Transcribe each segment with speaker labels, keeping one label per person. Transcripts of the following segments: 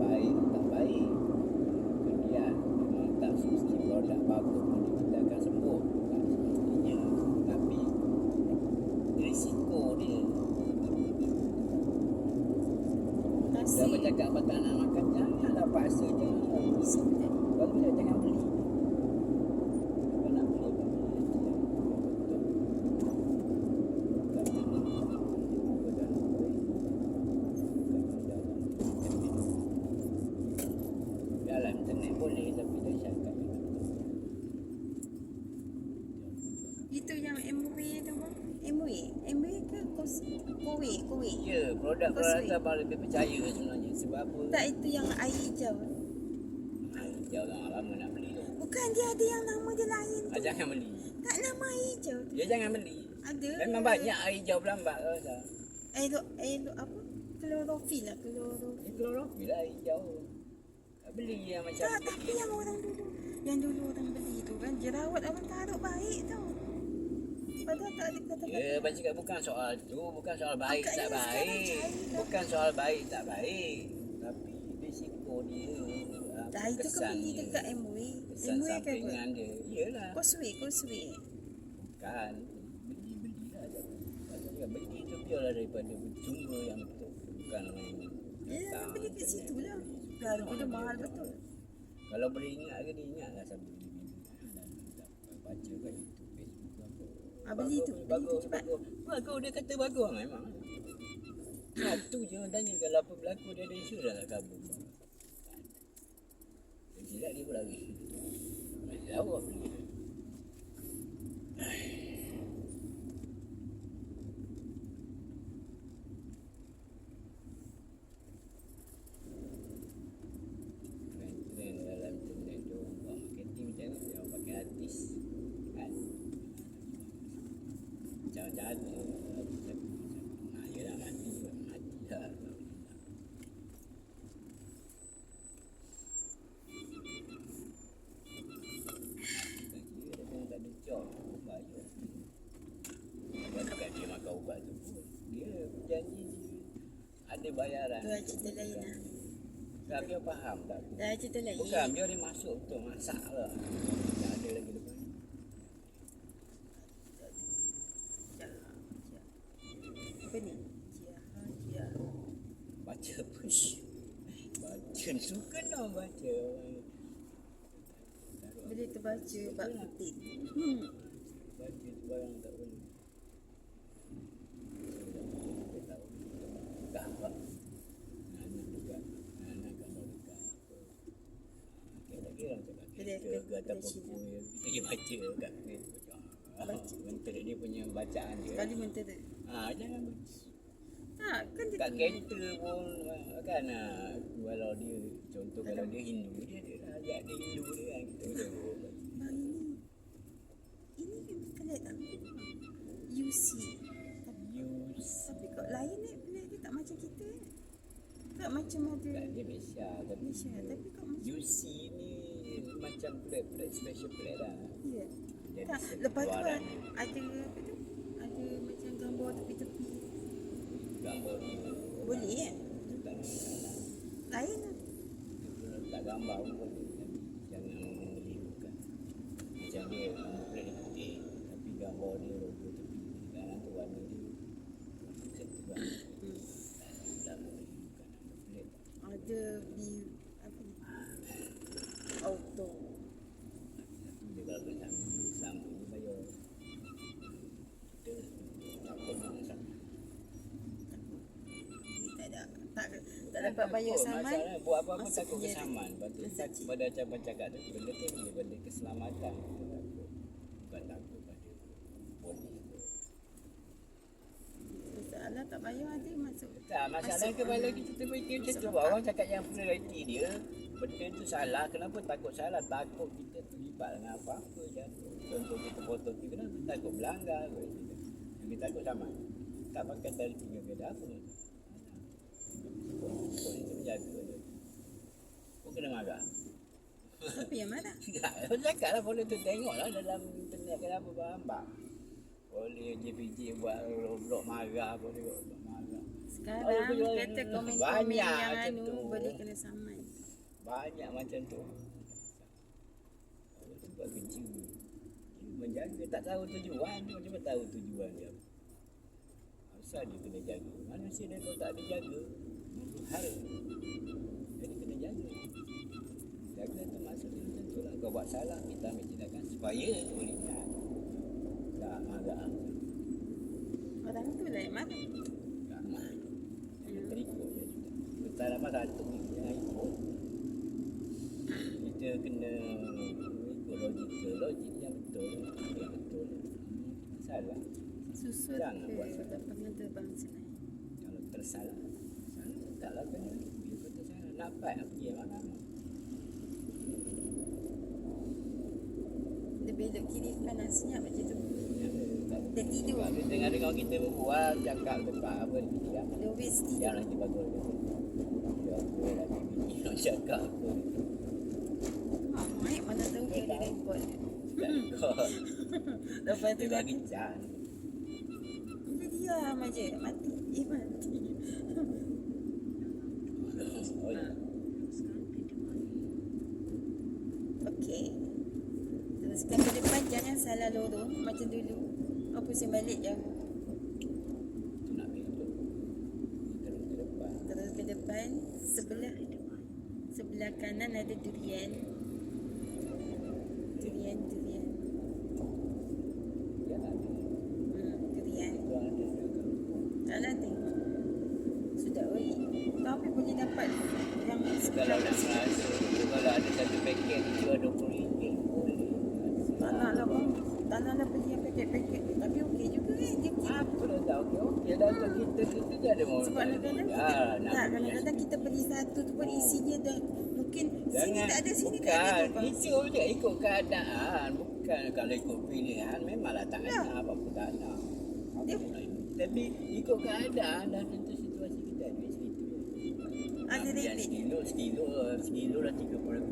Speaker 1: baik tak baik. Kemudian memang tak semesti produk bagus pun kita akan sembuh. Tak semestinya. Tapi risiko dia. Dah
Speaker 2: Kasih.
Speaker 1: bercakap tak nak makan, janganlah paksa je. Kalau dia jangan beli. Kalau nak beli, apa beli. Betul. Tak beli. Apa dah nak beli. Bukan jalan. Dalam internet boleh tapi dah cakap.
Speaker 2: Itu yang MW tu bang. MW. MW ke kos kowe kowe.
Speaker 1: Ya, produk
Speaker 2: Kau
Speaker 1: rasa
Speaker 2: sweet.
Speaker 1: abang lebih percaya sebenarnya. Sebab apa?
Speaker 2: Tak itu yang air hijau.
Speaker 1: Ah, Jangan lama nak beli tu.
Speaker 2: Bukan dia ada yang nama dia lain
Speaker 1: Ah,
Speaker 2: tu.
Speaker 1: jangan beli.
Speaker 2: Tak nama air hijau.
Speaker 1: Dia jangan beli.
Speaker 2: Ada.
Speaker 1: Memang banyak air hijau berlambat ke rasa.
Speaker 2: Air air apa? Klorofil lah klorofil.
Speaker 1: Ini klorofil lah air hijau. Beli yang macam
Speaker 2: Tak, tapi yang orang dulu yang dulu orang beli tu kan jerawat orang taruh baik tau. Padahal tak ada kata-kata.
Speaker 1: Ya, baca cakap bukan soal tu, bukan soal baik
Speaker 2: Agaknya
Speaker 1: tak baik. Bukan soal baik tak baik. Tapi risiko dia. ah,
Speaker 2: Dah itu kan
Speaker 1: kesan
Speaker 2: beli dekat MW.
Speaker 1: Kesan
Speaker 2: MW kan apa?
Speaker 1: dia. Iyalah.
Speaker 2: Causeway, causeway.
Speaker 1: Bukan. Beli-beli lah. Baca cakap beli tu biarlah daripada sumber yang betul. Bukan
Speaker 2: Ya, beli kat situ lah. dia
Speaker 1: Mana
Speaker 2: mahal betul.
Speaker 1: Kalau boleh ingat ke dia ingatlah sampai beli-beli. Baca kat YouTube, Facebook ke apa.
Speaker 2: Ah, beli tu, beli tu
Speaker 1: bagus,
Speaker 2: cepat.
Speaker 1: bagus. Bagus, dia kata bagus memang. Satu je orang tanya kalau apa berlaku dia ada insurans tak kabur. Dia silap dia pun lari. Masih tahu apa beli. Trend-trend dalam internet tu orang buat marketing macam ni dia orang pakai artis kan macam-macam ada nah, yelah mati mati lah Kira dia pun tak ada job bayar Bukan dia makan ubat tu pun Dia janji ada bayaran
Speaker 2: Tu cerita lain lah.
Speaker 1: Tak dia faham tak
Speaker 2: Dah cerita lain.
Speaker 1: Bukan, dia dia masuk betul masak lah. Tak ada lagi depan.
Speaker 2: Apa ni?
Speaker 1: Baca push. Baca suka nak baca.
Speaker 2: Boleh terbaca bab putih. Hmm.
Speaker 1: Baca tu barang tak boleh. Dah pak. Anak juga. Anak kalau dekat apa. Okay, tak kira macam mana.
Speaker 2: Boleh,
Speaker 1: Kita ke
Speaker 2: boleh
Speaker 1: ataupun
Speaker 2: cerita.
Speaker 1: kuih. Kita pergi baca kat Facebook. Menteri dia punya bacaan dia.
Speaker 2: Sekali mentera.
Speaker 1: Ah, jangan baca.
Speaker 2: Tak, kan dia
Speaker 1: kat kereta pun ah, kan ah, kalau dia contoh kalau dia Hindu dia dia dah ajak dia Hindu dia kan kita boleh
Speaker 2: Bang ini. Ini kan pelik tak? UC.
Speaker 1: use
Speaker 2: Tapi kau lain ni pelik dia tak macam kita. eh. Tak macam ada
Speaker 1: kat dia Malaysia tapi
Speaker 2: Malaysia. Tapi kau macam
Speaker 1: UC ni macam plate-plate special plate lah
Speaker 2: Ya.
Speaker 1: Jadi
Speaker 2: Tak, lepas tu
Speaker 1: keluaran
Speaker 2: ada, ada apa tu? Ada macam gambar tepi-tepi.
Speaker 1: gambar
Speaker 2: Boleh kan?
Speaker 1: tak
Speaker 2: Lain lah.
Speaker 1: Letak gambar pun boleh tapi jangan mengelirukan macam dia gambar plate dia putih tapi gambar dia logo tepi kanan tu warna dia satu warna
Speaker 2: Hmm.
Speaker 1: tak mengelirukan nama plate
Speaker 2: Ada view apa ni? Auto.
Speaker 1: Dia kalau kena sama ni bayar. Kita tak pernah sama.
Speaker 2: Ni tak ada. Tak, tak dapat bayar saman.
Speaker 1: Masalah buat apa-apa takut kesaman. Lepas tu
Speaker 2: Masuk
Speaker 1: tak pada macam cakap tu benda tu ni benda keselamatan. Bukan takut pada.
Speaker 2: Masalah tak bayar ada masuk.
Speaker 1: Tak, masalah
Speaker 2: Masuk
Speaker 1: kepala
Speaker 2: orang.
Speaker 1: kita fikir macam tu. Orang cakap yang prioriti dia, benda tu salah. Kenapa takut salah? Takut kita terlibat dengan apa-apa jatuh. Contoh kita potong tu, kenapa takut melanggar? ke? Kita takut sama. Tak pakai tali pinggang beda apa. Polis tu dia. Kau kena marah.
Speaker 2: Tapi yang mana?
Speaker 1: Tak, aku cakap lah boleh tu tengoklah dalam internet kenapa berambak. Boleh JPJ buat blok marah, boleh buat blok marah.
Speaker 2: Sekarang
Speaker 1: jual
Speaker 2: kata komen-komen yang anu
Speaker 1: tu.
Speaker 2: boleh kena saman.
Speaker 1: Banyak macam tu. Orang tu buat kerja. Dia Menjaga tak tahu tujuan dia cuma tahu tujuan dia. Asal dia kena jaga. Manusia dia kalau tak ada jaga, hara. Jadi kena jaga. Jaga tu maksudnya macam tu lah. Kau buat salah, kita ambil tindakan supaya boleh ingat. Tak marah.
Speaker 2: Orang tu lah yang marah.
Speaker 1: Tak marah. Kena terikut je. Betul apa satu ni, jangan ikut. Kita kena ikut logika. Logik yang betul. Yang betul. Salah.
Speaker 2: Susun
Speaker 1: Jangan buat salah. Kalau tersalah. Taklah kena. Bila kau tersalah. Dapat apa yang mana.
Speaker 2: Dia belok kiri kanan senyap macam tu. Dia tidur.
Speaker 1: Dia tengah dengar kita berbual, cakap tempat apa. Dia
Speaker 2: Dia always tidur.
Speaker 1: Yang nanti bagus. Dia apa lagi bini nak cakap apa.
Speaker 2: Ah, Mak mana tahu dia ada.
Speaker 1: Tak ikut.
Speaker 2: Lepas tu
Speaker 1: Dia bagi can.
Speaker 2: dia diam aja. Mati. Eh mati.
Speaker 1: Oh, ya.
Speaker 2: Okey. Teruskan ke depan jangan salah lorong macam dulu. Apa pusing balik
Speaker 1: depan.
Speaker 2: Terus ke depan sebelah sebelah kanan ada durian. Durian durian.
Speaker 1: Dia tak ada.
Speaker 2: Hmm, durian.
Speaker 1: Tu ada dia kan.
Speaker 2: Tak nak tengok. Sudah oi. Tapi boleh dapat yang
Speaker 1: Kalau
Speaker 2: sekarang
Speaker 1: nak rasa, kalau ada satu paket jual RM20 boleh.
Speaker 2: tak nak lah bang. Tak nak Tapi okey juga kan. Dia.
Speaker 1: Apa dah tahu ke? Okey dah tu kita kita je ada mau.
Speaker 2: Sebab kadang-kadang kita,
Speaker 1: Ah,
Speaker 2: tak, kadang-kadang kita beli satu tu pun isinya dah mungkin sini
Speaker 1: Jangan,
Speaker 2: tak ada, sini
Speaker 1: bukan.
Speaker 2: tak ada.
Speaker 1: Itu je ikut keadaan. Bukan kalau ikut pilihan memanglah tak
Speaker 2: Ya.
Speaker 1: ada apa-apa tak ada. Apa
Speaker 2: Dia-
Speaker 1: pun nak ikut. Tapi ikut keadaan dah tentu situasi kita.
Speaker 2: Ada.
Speaker 1: Sekilo, sekilo, sekilo dah 30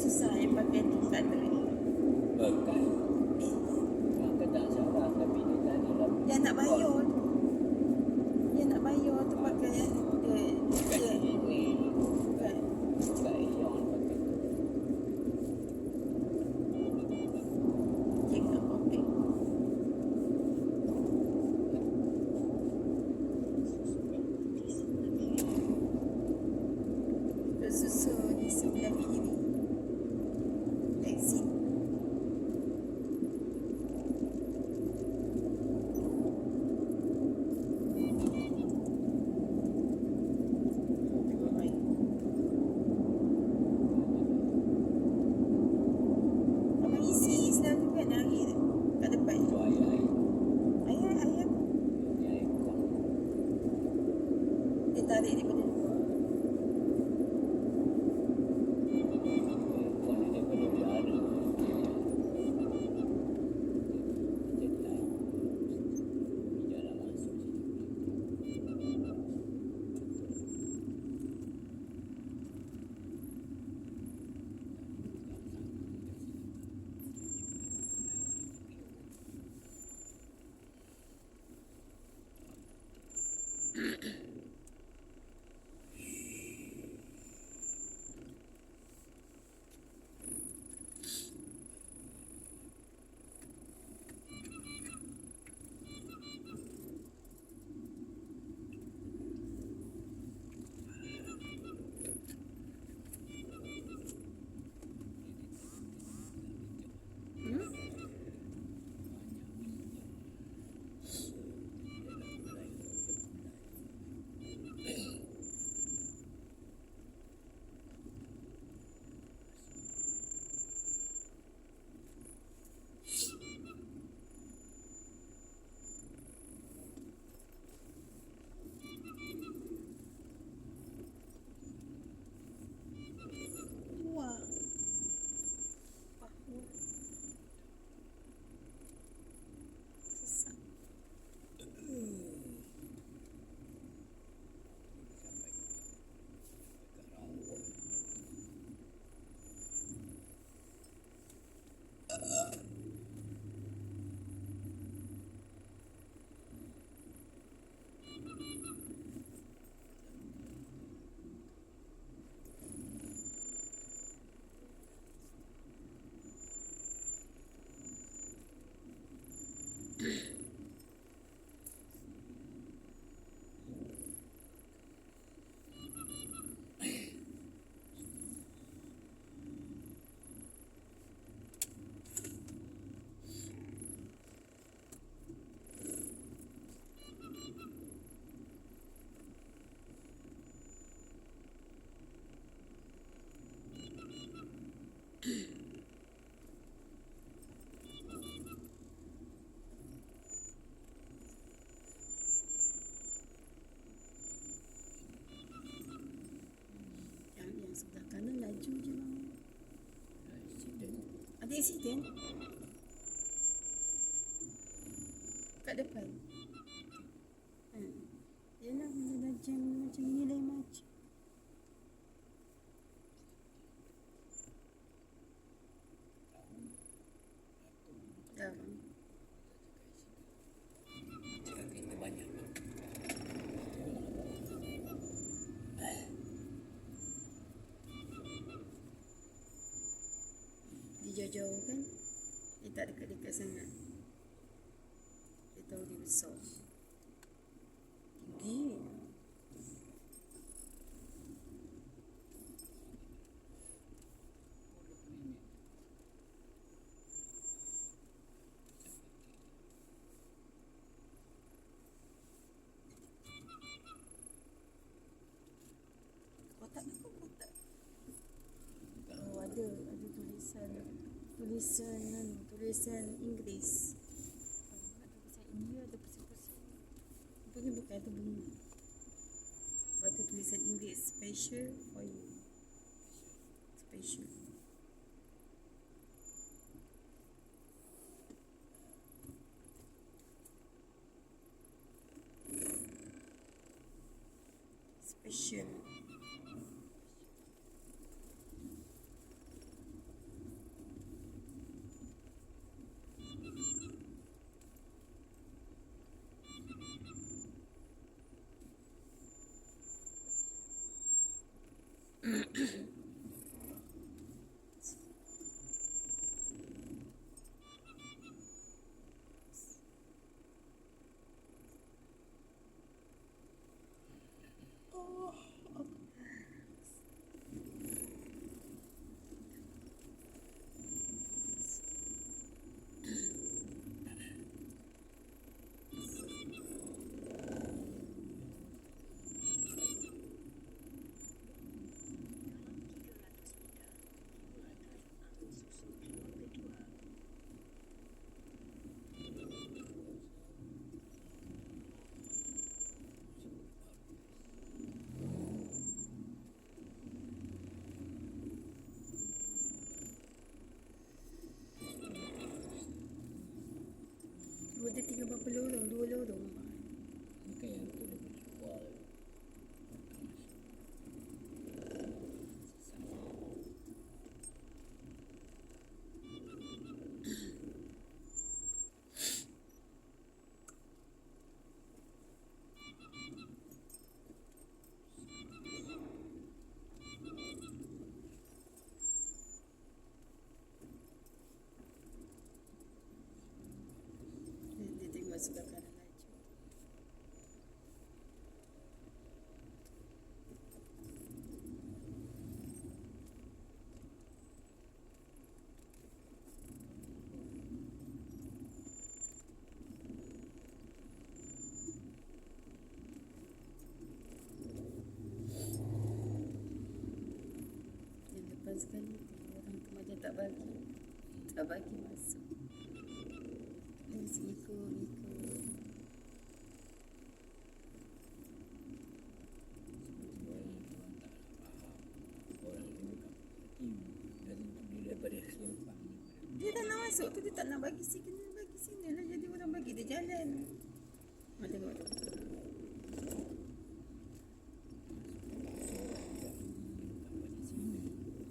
Speaker 1: susah and pakai tu Ada macam lah. Ada accident?
Speaker 2: Kat depan? jauh kan? Dia tak dekat-dekat sangat. tulisan kan? tulisan Inggeris. Tulisan India ada persekusi. Punya bukan itu bunyi. Buat tu tulisan Inggeris special for you. Special. Special. Buti tingnan pa pululong, dulong. Burası da Karamelciğim. Orang tu macam tak bagi tak bagi masuk tak nak bagi signal bagi signal lah jadi orang bagi dia jalan tengok tu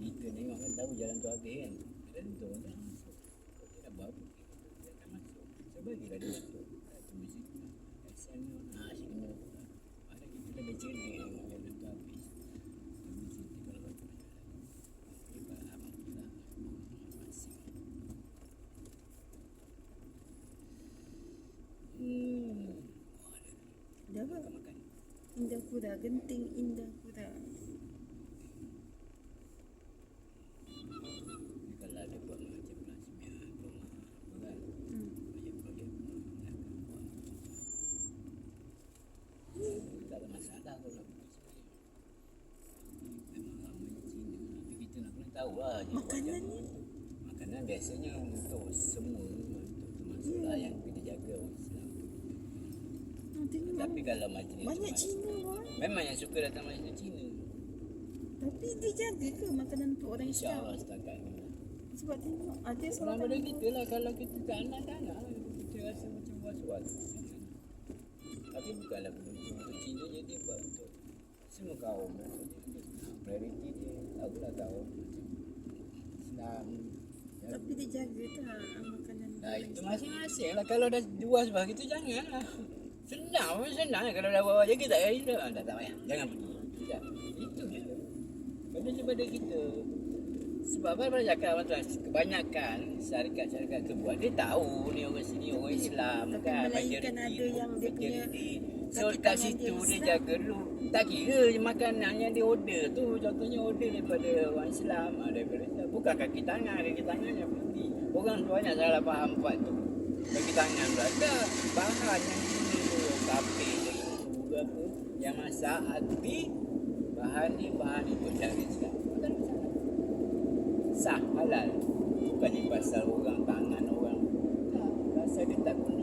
Speaker 1: Kita tengok kan tahu jalan tu habis kan. Dan tu orang tak masuk. Kau tidak bawa dia tak masuk. Saya bagilah dia masuk. Tu mesti. Ada kita tengok jalan tu habis. Tu mesti kalau kau tak jalan. Dia faham pula. Masih. Hmm.
Speaker 2: Ada apa?
Speaker 1: Makan makan.
Speaker 2: Pura, genting Indah.
Speaker 1: Ni kalau ada buat macam rumah apa kan.
Speaker 2: Hmm.
Speaker 1: Tak ada masalah kalau nak pergi sini. Memang ramai Cina. Tapi kita nak kena tahu lah. dia buat
Speaker 2: Makanan
Speaker 1: macam
Speaker 2: ni?
Speaker 1: mana. Makanan biasanya untuk semua. Untuk termasuklah yang kita jaga orang Islam.
Speaker 2: Oh, tengok.
Speaker 1: Tapi kalau majlis
Speaker 2: Banyak Cina pun.
Speaker 1: Memang yang suka datang majlis Cina.
Speaker 2: Tapi dia jaga ke makanan untuk orang Islam?
Speaker 1: InsyaAllah setakat ni.
Speaker 2: Sebab tengok ada
Speaker 1: Orang
Speaker 2: seorang
Speaker 1: kita lah kalau kita tak nak tak nak kita rasa macam was-was. Tapi bukanlah untuk Cina je dia buat untuk semua kaum. Maksudnya dia priority dia kaum macam Islam. Ya.
Speaker 2: Tapi dia jaga tak makanan
Speaker 1: Nah itu masing-masing lah kalau dah dua sebab kita jangan lah. Senang pun senang lah kalau dah bawa jaga tak payah. Tak tak payah. Jangan pergi. Tidak. Itu je. Benda daripada kita. Sebab apa pernah cakap orang tuan Kebanyakan syarikat-syarikat tu buat Dia tahu ni orang sini orang Islam
Speaker 2: Tapi
Speaker 1: kan
Speaker 2: melainkan ada yang dia punya.
Speaker 1: So kat situ
Speaker 2: dia
Speaker 1: dia, jaga dulu Tak kira makanan yang dia order tu Contohnya order daripada orang Islam ah, Daripada Islam Bukan kaki tangan Kaki tangan yang penting Orang tu banyak salah faham buat tu Kaki tangan pula Tak Bahan yang tapi juga tu yang masa hati bahan-bahan itu cari sah. Sah halal. Bukan pasal orang tangan orang. Rasa dia tak guna